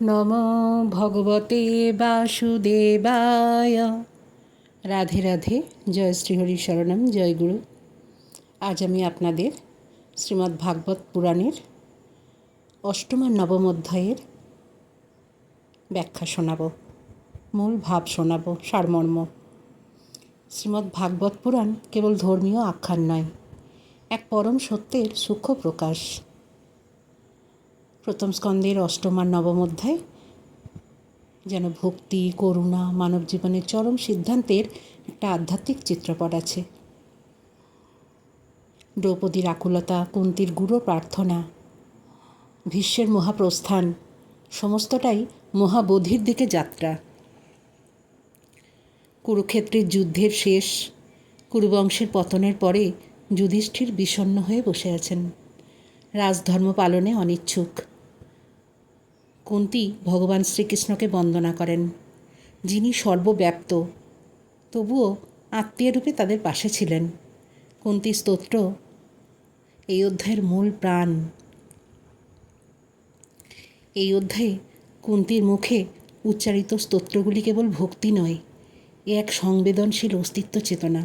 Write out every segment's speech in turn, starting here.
নম ভগবতে বাসুদেবায়। রাধে রাধে, জয় শ্রীহরি শরণম, জয় গুরু। আজ আমি আপনাদের শ্রীমদ্ ভাগবত পুরাণের অষ্টম আর নবম অধ্যায়ের ব্যাখ্যা শোনাব, মূল ভাব শোনাব, সারমর্ম। শ্রীমদ্ ভাগবত পুরাণ কেবল ধর্মীয় আখ্যান নয়, এক পরম সত্যের সূক্ষ্ম প্রকাশ। প্রথম স্কন্ধের অষ্টম আর নবম অধ্যায়। যেন ভক্তি, করুণা, মানব জীবনের চরম সিদ্ধান্তের একটা আধ্যাত্মিক চিত্রপট আছে। দ্রৌপদীর আকুলতা, কুন্তির গুরু প্রার্থনা, ভীষ্মের মহাপ্রস্থান, সমস্তটাই মহাবোধির দিকে যাত্রা। কুরুক্ষেত্রের যুদ্ধের শেষ, কুরুবংশের পতনের পরে যুধিষ্ঠির বিষণ্ণ হয়ে বসে আছেন। রাজধর্ম পালনে অনিচ্ছুক। কুন্তি ভগবান শ্রীকৃষ্ণকে বন্দনা করেন। যিনি সর্বব্যাপ্ত, তবুও আত্মীয় রূপে তাদের পাশে ছিলেন। কুন্তি স্তোত্র, এই অধ্যায়ের মূল প্রাণ। এই অধ্যায়ে কুন্তির মুখে উচ্চারিত স্তোত্রগুলি কেবল ভক্তি নয়, এ এক সংবেদনশীল অস্তিত্ব চেতনা।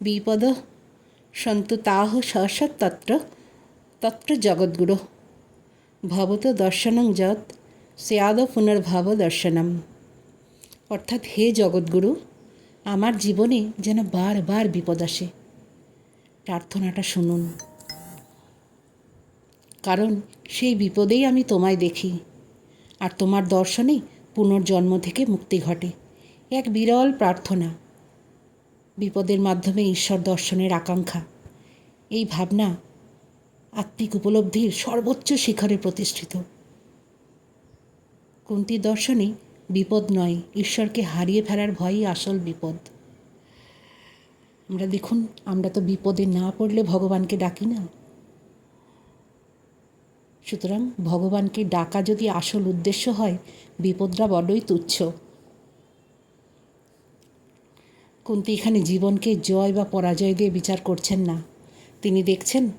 বিপদ সন্তু তাহ সসৎ তত্র জগদ্গুরু। ভবত দর্শনং যৎ স্যাদ পুনর্ভাব দর্শনম। অর্থাৎ হে জগৎগুরু আমার জীবনে যেন বারবার বিপদ আসে। প্রার্থনাটা শুনুন। কারণ সেই বিপদেই আমি তোমায় দেখি। আর তোমার দর্শনে পুনর্জন্ম থেকে মুক্তি ঘটে। এক বিরল প্রার্থনা। বিপদের মাধ্যমে ঈশ্বর দর্শনের আকাঙ্ক্ষা। এই ভাবনা আত্মিক উপলব্ধির সর্বোচ্চ শিখরে প্রতিষ্ঠিত। কুন্তি দর্শনে বিপদ নয়, ঈশ্বরকে হারিয়ে ফেলার ভয়ই আসল বিপদ। আমরা দেখুন, আমরা তো বিপদে না পড়লে ভগবানকে ডাকি না। সুতরাং ভগবানকে ডাকা যদি আসল উদ্দেশ্য হয় বিপদরা বড়ই তুচ্ছ। কুন্তি এখানে জীবনকে জয় বা পরাজয় দিয়ে বিচার করছেন না। তিনি দেখছেন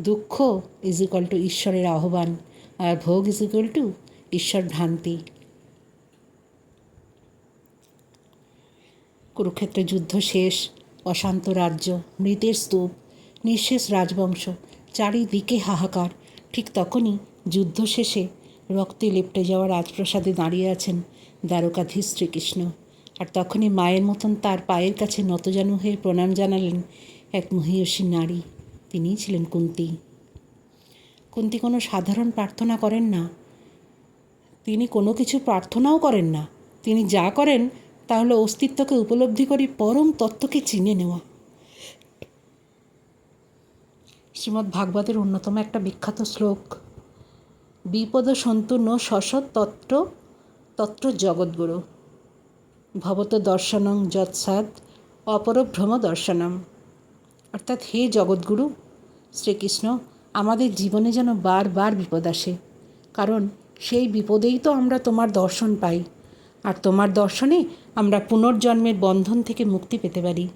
দুঃখ ইজ ইকাল টু ঈশ্বরের আহ্বান, আর ভোগ ইজ ইকাল টু ঈশ্বর ভ্রান্তি। কুরুক্ষেত্রে যুদ্ধ শেষ, অশান্ত রাজ্য, মৃতের স্তূপ, নিঃশেষ রাজবংশ, চারিদিকে হাহাকার। ঠিক তখনই যুদ্ধ শেষে রক্তে লেপটে যাওয়া রাজপ্রাসাদে দাঁড়িয়ে আছেন দ্বারকাধীশ শ্রীকৃষ্ণ। আর তখনই মায়ের মতন তার পায়ের কাছে নতজানু হয়ে প্রণাম জানালেন এক মহিয়সী নারী। তিনিই ছিলেন কুন্তি। কুন্তি কোনো সাধারণ প্রার্থনা করেন না। তিনি কোনো কিছু প্রার্থনাও করেন না। তিনি যা করেন তা হলো অস্তিত্বকে উপলব্ধি করি পরম তত্ত্বকে চিনে নেওয়া। শ্রীমদ্ ভাগবতের অন্যতম একটা বিখ্যাত শ্লোক, বিপদ সন্তু ন শসৎ তত্ত্ব তত্ত্ব জগৎগুরু ভবত দর্শনং যৎসাদ অপরভ্রম দর্শনম। অর্থাৎ হে জগৎগুরু, শ্রীকৃষ্ণ, আমাদের জীবনে যেন বারবার বিপদ আসে। কারণ সেই বিপদেই তো আমরা তোমার দর্শন পাই, আর তোমার দর্শনে আমরা পুনর্জন্মের বন্ধন থেকে মুক্তি পেতে পারি।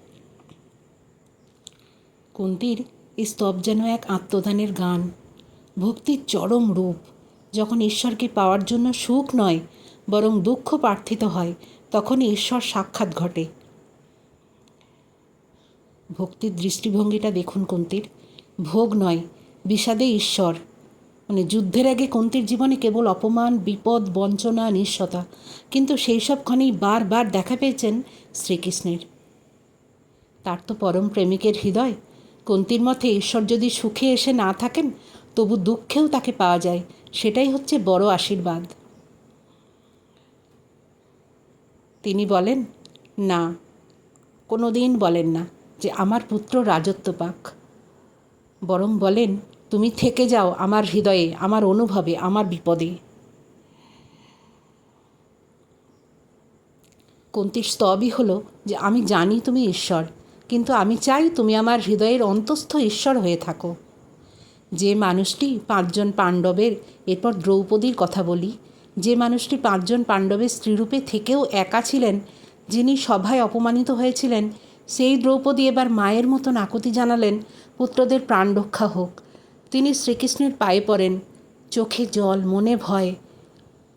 কুন্তির এই স্তব যেন এক আত্মদানের গান, ভক্তির চরম রূপ। যখন ঈশ্বরকে পাওয়ার জন্য সুখ নয়, বরং দুঃখ প্রার্থিত হয় তখন ঈশ্বর সাক্ষাৎ ঘটে। ভক্তির দৃষ্টিভঙ্গিটা দেখুন কুন্তির। ভোগ নয়, বিষাদে ঈশ্বর। মানে যুদ্ধের আগে কুন্তির জীবনে কেবল অপমান, বিপদ, বঞ্চনা, নিঃস্বতা। কিন্তু সেই সবক্ষণেই বারবার দেখা পেয়েছেন শ্রীকৃষ্ণের। তার তো পরম প্রেমিকের হৃদয়। কুন্তির মতে ঈশ্বর যদি সুখে এসে না থাকেন, তবু দুঃখেও তাকে পাওয়া যায়। সেটাই হচ্ছে বড় আশীর্বাদ। তিনি বলেন, না কোনো দিন বলেন না। যে আমার পুত্র রাজত্ব পাক। বরং বলেন, তুমি থেকে যাও আমার হৃদয়ে, আমার অনুভবে, আমার বিপদে। কুন্তির স্তবই হলো যে, আমি জানি তুমি ঈশ্বর, কিন্তু আমি চাই তুমি আমার হৃদয়ের অন্তস্থ ঈশ্বর হয়ে থাকো। যে মানুষটি পাঁচজন পাণ্ডবের, এরপর দ্রৌপদীর কথা বলি, যে মানুষটি পাঁচজন পাণ্ডবের স্ত্রীরূপে থেকেও একা ছিলেন, যিনি সভায় অপমানিত হয়েছিলেন সেই দ্রৌপদী এবার মায়ের মতন আকুতি জানালেন পুত্রদের প্রাণ রক্ষা হোক। তিনি শ্রীকৃষ্ণের পায়ে পড়েন, চোখে জল, মনে ভয়।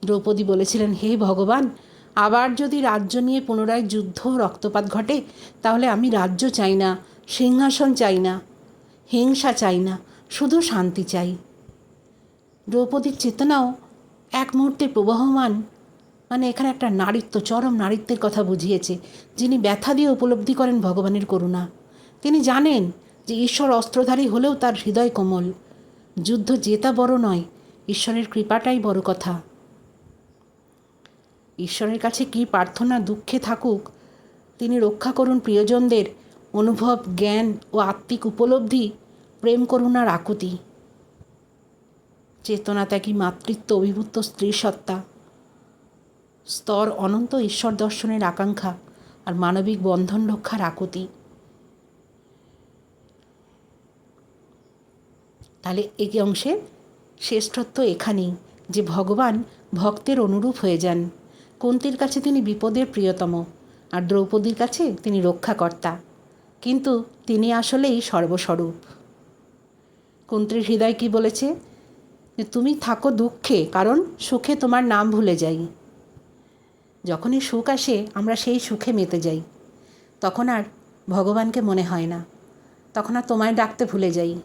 দ্রৌপদী বলেছিলেন, হে ভগবান, আবার যদি রাজ্য নিয়ে পুনরায় যুদ্ধ রক্তপাত ঘটে, তাহলে আমি রাজ্য চাই না, সিংহাসন চাই না, হিংসা চাই না, শুধু শান্তি চাই। দ্রৌপদীর চেতনাও এক মুহূর্তে প্রবাহমান। মানে এখানে একটা নারীত্ব, চরম নারীত্বের কথা বুঝিয়েছে, যিনি ব্যথা দিয়ে উপলব্ধি করেন ভগবানের করুণা। তিনি জানেন যে ঈশ্বর অস্ত্রধারী হলেও তার হৃদয় কোমল। যুদ্ধ জেতা বড় নয়, ঈশ্বরের কৃপাটাই বড় কথা। ঈশ্বরের কাছে কী প্রার্থনা দুঃখে থাকুক, তিনি রক্ষা করুন প্রিয়জনদের অনুভব, জ্ঞান ও আত্মিক উপলব্ধি, প্রেম করুণার আকুতি। চেতনা ত্যাগী মাতৃত্ব অভিভূত স্ত্রী সত্তা স্তর অনন্ত ঈশ্বর দর্শনের আকাঙ্ক্ষা আর মানবিক বন্ধন রক্ষার আকুতি। তাহলে এই অংশে শ্রেষ্ঠত্ব এখানেই, যে ভগবান ভক্তের অনুরূপ হয়ে যান। কুন্তির কাছে তিনি বিপদের প্রিয়তম আর দ্রৌপদীর কাছে তিনি রক্ষাকর্তা। কিন্তু তিনি আসলেই সর্বস্বরূপ। কুন্তির হৃদয় কি বলেছে? যে তুমি থাকো দুঃখে, কারণ সুখে তোমার নাম ভুলে যাই। যখনই সুখ আসে, আমরা সেই সুখে মেতে যাই। তখন আর ভগবানকে মনে হয় না। তখন আর তোমায় ডাকতে ভুলে যাই।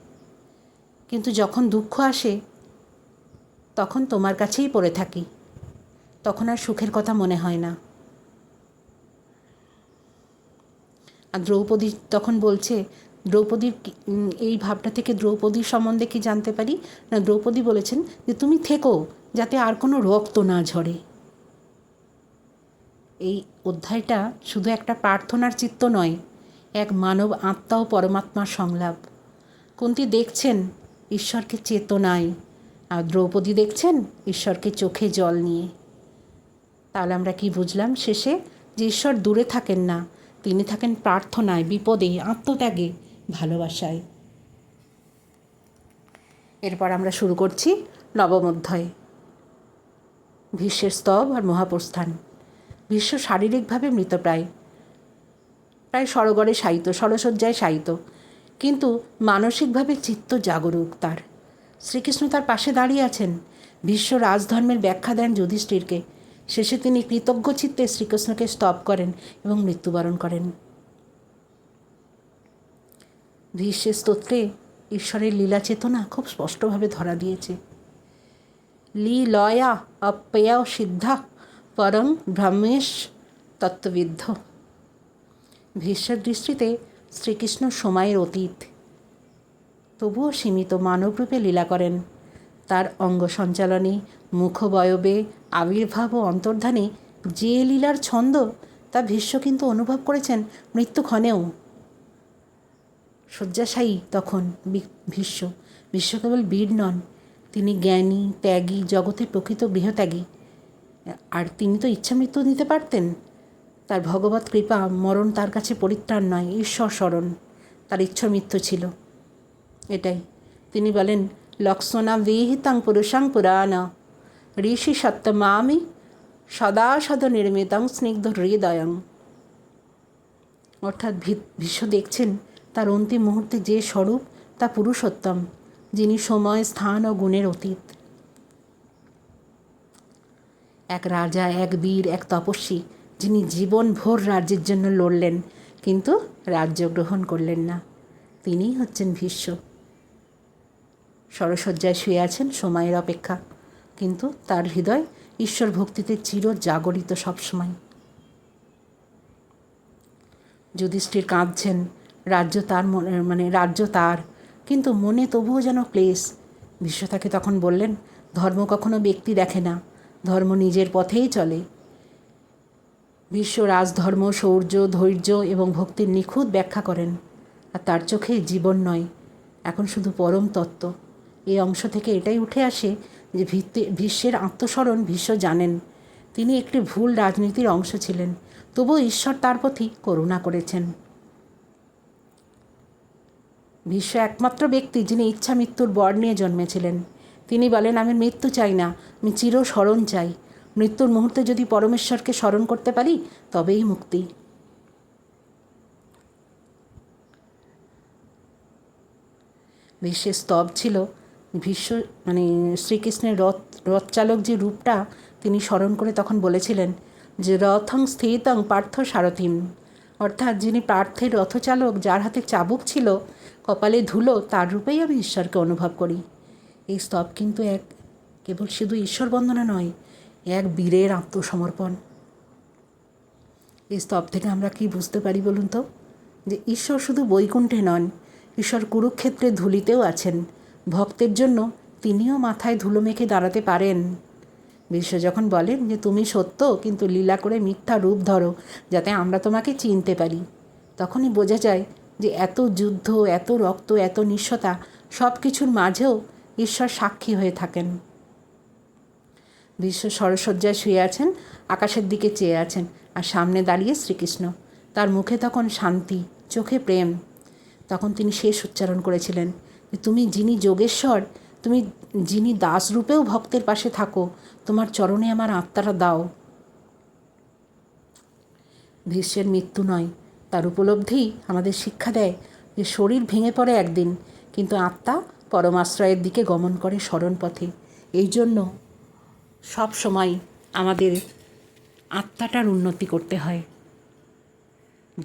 কিন্তু যখন দুঃখ আসে, তখন তোমার কাছেই পড়ে থাকি। তখন আর সুখের কথা মনে হয় না। আর দ্রৌপদী তখন বলছে, দ্রৌপদীর এই ভাবটা থেকে দ্রৌপদীর সম্বন্ধে কি জানতে পারি? না, দ্রৌপদী বলেছেন যে, তুমি থেকো, যাতে আর কোনো রক্ত না ঝরে। এই অধ্যায়টা শুধু একটা প্রার্থনার চিত্ত নয়, এক মানব আত্মা ও পরমাত্মার সংলাপ। কুন্তি দেখছেন? ঈশ্বরকে চেতনায়। আর দ্রৌপদী দেখছেন? ঈশ্বরকে চোখে জল নিয়ে। তাহলে আমরা কি বুঝলাম শেষে? যে ঈশ্বর দূরে থাকেন না, তিনি থাকেন প্রার্থনায়, বিপদে, আত্মত্যাগে, ভালোবাসায়। এরপর আমরা শুরু করছি নবম অধ্যায়। ভীষ্মের স্তব আর মহাপ্রস্থান। ভীষ্ম শারীরিকভাবে মৃতপ্রায় প্রায়। সরগরে শায়িত, সরসজ্জায় শায়িত। কিন্তু মানসিকভাবে চিত্ত জাগরুক তার। শ্রীকৃষ্ণ তার পাশে দাঁড়িয়ে আছেন। বিশ্ব রাজধর্মের ব্যাখ্যা দেন যুধিষ্ঠিরকে। শেষে তিনি কৃতজ্ঞ চিত্তে শ্রীকৃষ্ণকে স্তব করেন এবং মৃত্যুবরণ করেন। ভীষ্মের স্তোত্রে ঈশ্বরের লীলা চেতনা খুব স্পষ্টভাবে ধরা দিয়েছে। লী লয়া অপ্যয়া সিদ্ধা পরম ব্রহ্মেশ তত্ত্ববিদ্ধ। ভীষ্মের দৃষ্টিতে শ্রীকৃষ্ণ সময়ের অতীত। তবুও সীমিত মানবরূপে লীলা করেন। তার অঙ্গ সঞ্চালনে মুখবয়বে আবির্ভাব ও অন্তর্ধানে যে লীলার ছন্দ, তা ভীষ্ম কিন্তু অনুভব করেছেন মৃত্যুক্ষণেও শয্যাশায়ী তখন ভীষ্ম। ভীষ্ম কেবল বীর নন, তিনি জ্ঞানী, ত্যাগী জগতের প্রকৃত গৃহত্যাগী। আর তিনি তো ইচ্ছা মৃত্যু নিতে পারতেন। তার ভগবত কৃপা, মরণ তার কাছে পরিত্রাণ নয়, ঈশ্বর স্মরণ। তার ইচ্ছা মৃত্যু ছিল। এটাই। তিনি বলেন লক্ষ্মণা বিহিতাং পুরুষাং পুরাণ। ঋষি সত্যমামি সদা সদ নির্মিতং স্নিগ্ধ হৃদয়ং। অর্থাৎ ভীষ্ম দেখছেন, তার অন্তিম মুহূর্তে যে স্বরূপ, তা পুরুষোত্তম, যিনি সময়, স্থান ও গুণের অতীত। এক রাজা, এক বীর, এক তপস্বী, যিনি জীবনভর রাজ্যের জন্য লড়লেন, কিন্তু রাজ্য গ্রহণ করলেন না। তিনিই হচ্ছেন ভীষ্ম। সরসজ্জায় শুয়ে আছেন সময়ের অপেক্ষা, কিন্তু তার হৃদয় ঈশ্বর ভক্তিতে চির জাগরিত সবসময়। যুধিষ্ঠির কাঁদছেন, রাজ্য তার মনে মানে রাজ্য তার, কিন্তু মনে তবুও যেন ক্লেশ। বিশ্ব তাকে তখন বললেন, ধর্ম কখনো ব্যক্তি দেখে না। ধর্ম নিজের পথেই চলে। বিশ্ব রাজধর্ম শৌর্য, ধৈর্য এবং ভক্তির নিখুঁত ব্যাখ্যা করেন। আর তার চোখে জীবন নয়, এখন শুধু পরম তত্ত্ব। এই অংশ থেকে এটাই উঠে আসে যে ভিত্তি বিশ্বের আত্মস্মরণ ভীষ্ম জানেন। তিনি একটি ভুল রাজনীতির অংশ ছিলেন, তবুও ঈশ্বর তার প্রতি করুণা করেছেন। ভীষ্ম একমাত্র ব্যক্তি যিনি ইচ্ছা মৃত্যুর বর নিয়ে জন্মেছিলেন। তিনি বলেন, আমি মৃত্যু চাই না, আমি চির স্মরণ চাই। মৃত্যুর মুহূর্তে যদি পরমেশ্বরকে স্মরণ করতে পারি, তবেই মুক্তি। বিশ্বের স্তব ছিল। ভীষ্ম মানে শ্রীকৃষ্ণের রথ, রথচালক যে রূপটা তিনি স্মরণ করে তখন বলেছিলেন যে, রথং স্থিতং পার্থ সারথিম। অর্থাৎ যিনি পার্থের রথচালক, যার হাতে চাবুক ছিল, কপালে ধুলো, তার রূপেই আমি ঈশ্বরকে অনুভব করি। এই স্তব কিন্তু এক কেবল শুধু ঈশ্বর বন্দনা নয়, এক বীরের আত্মসমর্পণ। এই স্তব থেকে আমরা কি বুঝতে পারি বলুন তো? যে ঈশ্বর শুধু বৈকুণ্ঠে নন, ঈশ্বর কুরুক্ষেত্রে ধুলিতেও আছেন। ভক্তের জন্য তিনিও মাথায় ধুলো মেখে দাঁড়াতে পারেন। বিশ্ব যখন বলেন যে তুমি সত্য, কিন্তু লীলা করে মিথ্যা রূপ ধরো, যাতে আমরা তোমাকে চিনতে পারি, তখনই বোঝা যায় যে এত যুদ্ধ, এত রক্ত, এত নিঃস্বতা সব কিছুর মাঝেও ঈশ্বর সাক্ষী হয়ে থাকেন। বিশ্ব সরসজ্জায় শুয়ে আছেন, আকাশের দিকে চেয়ে আছেন আর সামনে দাঁড়িয়ে শ্রীকৃষ্ণ। তার মুখে তখন শান্তি, চোখে প্রেম। তখন তিনি শেষ উচ্চারণ করেছিলেন তুমি যিনি যোগেশ্বর, তুমি যিনি দাস রূপেও ভক্তের পাশে থাকো, তোমার চরণে আমার আত্মাটা দাও। ভীষ্মের মৃত্যু নয়, তার উপলব্ধি আমাদের শিক্ষা দেয় যে, শরীর ভেঙে পড়ে একদিন, কিন্তু আত্মা পরমাশ্রয়ের দিকে গমন করে স্মরণ পথে এই জন্য সব সময় আমাদের আত্মাটার উন্নতি করতে হয়।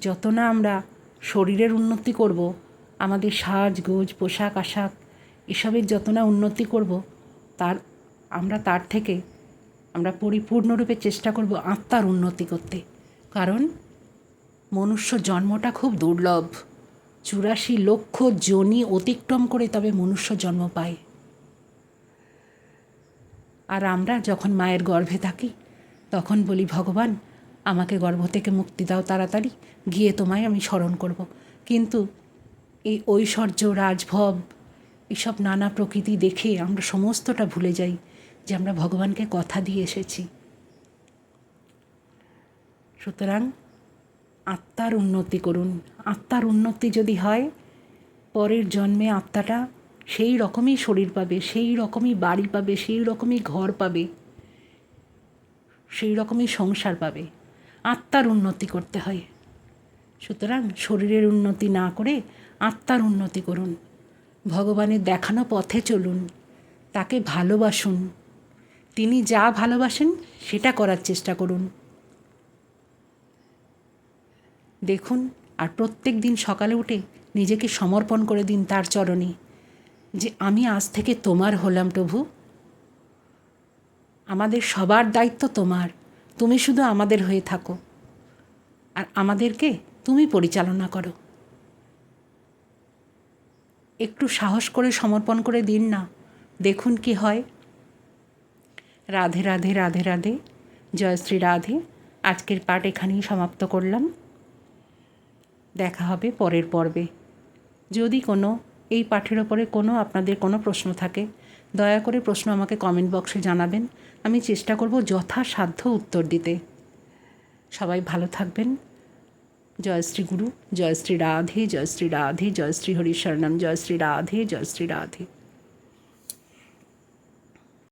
যত না আমরা শরীরের উন্নতি করব, আমাদের সাজ, গোজ, পোশাক, আশাক, এসবের যত না উন্নতি করব, তার, আমরা তার থেকে আমরা পরিপূর্ণরূপে চেষ্টা করব আত্মার উন্নতি করতে। কারণ মনুষ্য জন্মটা খুব দুর্লভ। চুরাশি লক্ষ জনি অতিক্রম করে তবে মনুষ্য জন্ম পায়। আর আমরা যখন মায়ের গর্ভে থাকি, তখন বলি, ভগবান, আমাকে গর্ভ থেকে মুক্তি দাও তাড়াতাড়ি, গিয়ে তোমায় আমি স্মরণ করব। কিন্তু এই ঐশ্বর্য, রাজভব, এসব নানা প্রকৃতি দেখে আমরা সমস্তটা ভুলে যাই যে আমরা ভগবানকে কথা দিয়ে এসেছি। সুতরাং আত্মার উন্নতি করুন। আত্মার উন্নতি যদি হয়, পরের জন্মে আত্মাটা সেই রকমই শরীর পাবে, সেই রকমই বাড়ি পাবে, সেই রকমই ঘর পাবে, সেই রকমই সংসার পাবে। আত্মার উন্নতি করতে হয়। সুতরাং শরীরের উন্নতি না করে আত্মার উন্নতি করুন। ভগবানের দেখানো পথে চলুন। তাকে ভালোবাসুন। তিনি যা ভালোবাসেন সেটা করার চেষ্টা করুন। দেখুন, আর প্রত্যেক দিন সকালে উঠে নিজেকে সমর্পণ করে দিন তার চরণে, যে আমি আজ থেকে তোমার হলাম প্রভু। আমাদের সবার দায়িত্ব তোমার, তুমি শুধু আমাদের হয়ে থাকো, আর আমাদেরকে তুমি পরিচালনা করো। একটু সাহস করে সমর্পণ করে দিন না, দেখুন কি হয়। রাধে রাধে রাধে রাধে, জয় শ্রী রাধে, আজকের পাঠ এখানেই সমাপ্ত করলাম। দেখা হবে পরের পর্বে। যদি কোনো, এই পাঠের ওপরে কোনো আপনাদের কোনো প্রশ্ন থাকে, দয়া করে প্রশ্ন আমাকে কমেন্ট বক্সে জানাবেন। আমি চেষ্টা করব যথাসাধ্য উত্তর দিতে। সবাই ভালো থাকবেন। জয়শ্রী গুরু জয়শ্রী রাধে জয়শ্রী রাধে জয়শ্রী হরিশরণম জয় শ্রী রাধে, জয় শ্রী রাধে।